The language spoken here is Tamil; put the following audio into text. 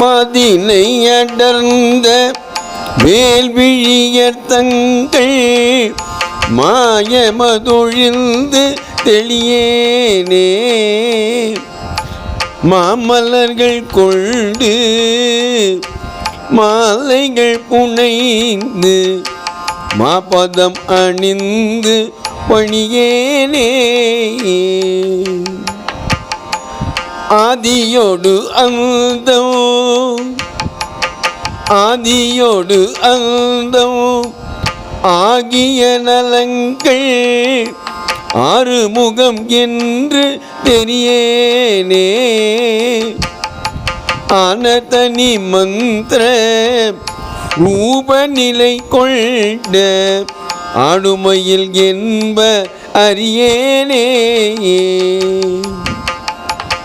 பதினை அடர்ந்த வேல்விழியர் தங்கள் மாயமதொழிந்து தெளியேனே. மாமலர்கள் கொண்டு மாலைகள் புனைந்து மாபதம் அணிந்து பணியேனே. ஆதியோடு அந்தம் ஆதியோடு அந்தம் ஆகிய நலங்கள் ஆறுமுகம் என்று தெரியேனே. அனதனி மந்திர ரூபநிலை கொண்ட ஆடுமையில் என்ப அறியேனே.